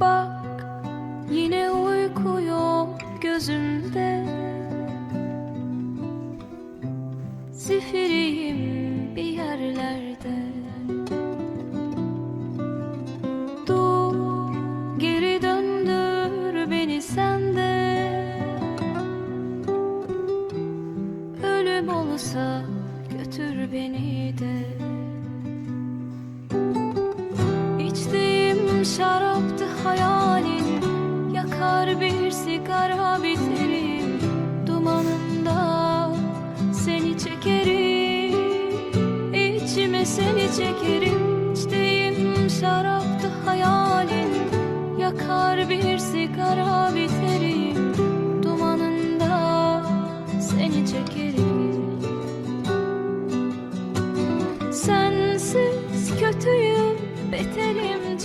Bak yine uyku yok gözümde. Zifiriyim bir yerlerde. Dur geri döndür beni sende Ölüm olsa götür beni de. İçtiğim Yakar bir sigara biterim Dumanında seni çekerim. İçime seni çekerim İçtiğim şaraptı hayalin Yakar bir sigara biterim Dumanında seni çekerim. Sensiz kötüyüm, beterim